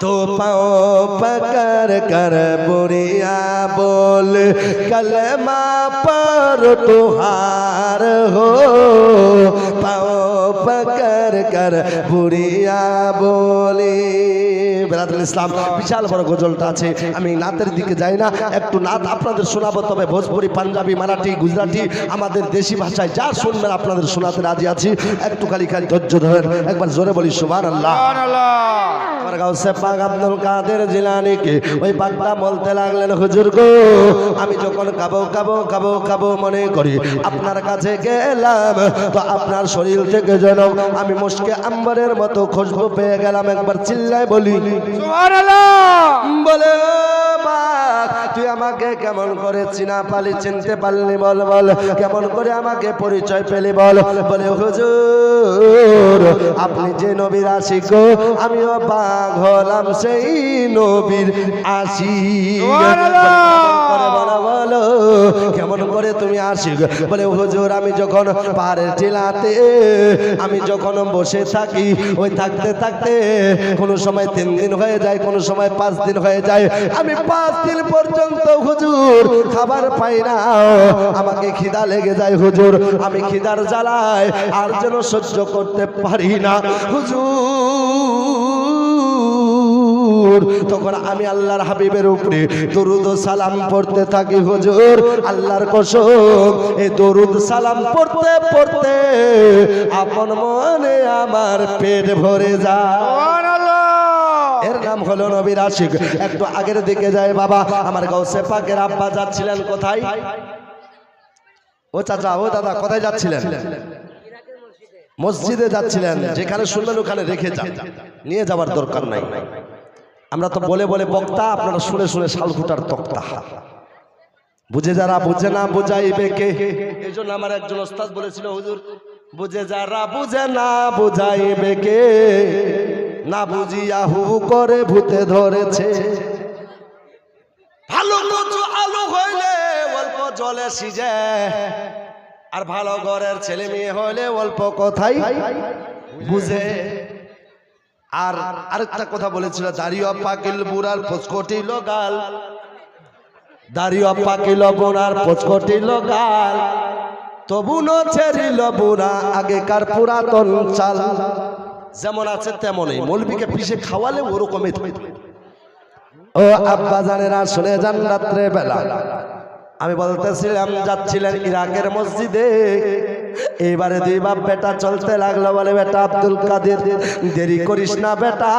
तो पाओ पकड़ कर बुरिया बोल कलमा पर तुहार हो पाओ पकड़ कर बुरिया बोली বেরাদুল ইসলাম, বিশাল বড় গজলটা আছে। আমি নাতের দিকে যাই না, একটু নাত আপনাদের শোনাবো, তবে ভোজপুরি, পাঞ্জাবি, মারাঠি, গুজরাটি, আমাদের দেশি ভাষায় যা শুনবেন আপনাদের শোনাতে রাজি আছি। একটু খালি খালি ধৈর্য ধরেন, একবার জোরে বলি সুবান আল্লাহ বলতে লাগলেন আমি যখন কাবো কাবো কাবো কাবো মনে করি, আপনার কাছে গেলাম, তো আপনার শরীর থেকে যেন আমি মুশকে আম্বরের মতো খুশবু পেয়ে গেলাম। একবার চিল্লায় বলি বলে "ও বাপ, তুই আমাকে কেমন করে চিনা পালি চিনতে পারলি বল বল। কেমন করে আমাকে পরিচয় পেলি বল বলে হুজুর আপনি যে নবীর আশিক আমিও বাঘ হলাম সেই নবীর আশিক। বলো কেমন করে তুমি আশিক? বলে হুজুর আমি যখন পাহাড়ের টিলাতে আমি যখন বসে থাকি ওই থাকতে থাকতে কোনো সময় তিন দিন হয়ে যায় কোনো সময় পাঁচ দিন হয়ে যায়। আমি পাঁচ দিন পর্যন্ত হুজুর খাবার পাই না। আমাকে খিদা লেগে যায় হুজুর। আমি খিদার জ্বালায় আর যেন সহ্য করতে পারি না। হুজুর, তখন আমি আল্লাহর হাবিবের উপরে দরুদ সালাম পড়তে থাকি হুজুর। আল্লাহর কসম, এই দরুদ সালাম পড়তে পড়তে আপন মনে আমার পেট ভরে যায়। এর নাম হলো নবীর আশিক একটু আগের দিকে যায় বাবা, আমার গাউসে পাকের আব্বা যাচ্ছিলেন কোথায়? ও চাচা, ও দাদা, কোথায় যাচ্ছিলেন? মসজিদে যাচ্ছিলেন, যেখানে শুনবেন ওখানে রেখে যান। নিয়ে যাবার দরকার নাই। আমরা তো বলে বলে বক্তা, আপনারা শুনে শুনে শালকুটার তক্তা। বুঝে যারা বুঝে না বুঝাইবে কে? এই জন্য আমার একজন ওস্তাদ বলেছিল, হুজুর, বুঝে যারা বুঝে না বুঝাইবে কে? না বুঝিয়া হু করে ভূতে ধরেছে। ভালো কচু আলু হইলে অল্প জলে সিজে, আর ভালো ঘরের ছেলে মেয়ে হইলে অল্প কথাই বুঝে। আর আরেকটা কথা বলেছিল দাঁড়িয়ে পাকিল বুড়ার পচকটি গাল দাঁড়িয়ে পাকিল বুড়ার পচকটি গাল তবু ন ছেড়িল বুড়া আগেকার পুরাতন চাল। যেমন আছে তেমনই। মৌলবিকে পিষে খাওয়ালে ওরকমই ও আব্বা জানেরা শুনে যান রাত্রে বেলা। আমি বলতেছিলাম, যাচ্ছিলেন ইরাকের মসজিদে। এইবারে দুই বাপ বেটা, চলতে লাগল বলে, বেটা আব্দুল কাদের, দেরি করিস না বেটা,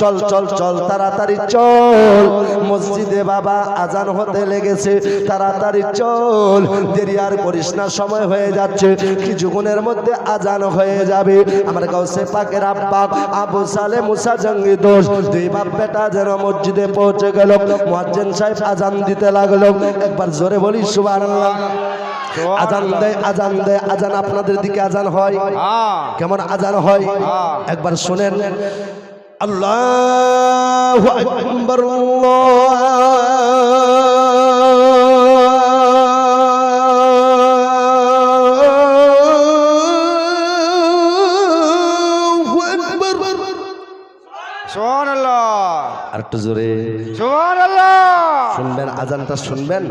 চল চল চল, তাড়াতাড়ি চল। মসজিদে বাবা আজান হতে লেগেছে, তাড়াতাড়ি চল, দেরি আর করিস না, সময় হয়ে যাচ্ছে কিছুক্ষণের মধ্যে আজান হয়ে যাবে। আমার গাউসে পাকের আব্বা আবু সালে মুসা জঙ্গি দোষ, দুই বাপ বেটা যেন মসজিদে পৌঁছে গেল। মুয়াজ্জিন সাহেব আজান দিতে লাগল। একবার জোরে বলি, সুবহানাল্লাহ। আজান দেয় আজান দেয় আজান আপনাদের দিকে আজান হয়। কেমন আজান হয়? একবার শোনেন। আল্লাহু আকবার আর একটু জোরে। শুনবেন আজানটা শুনবেন?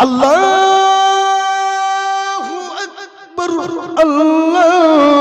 الله أكبر الله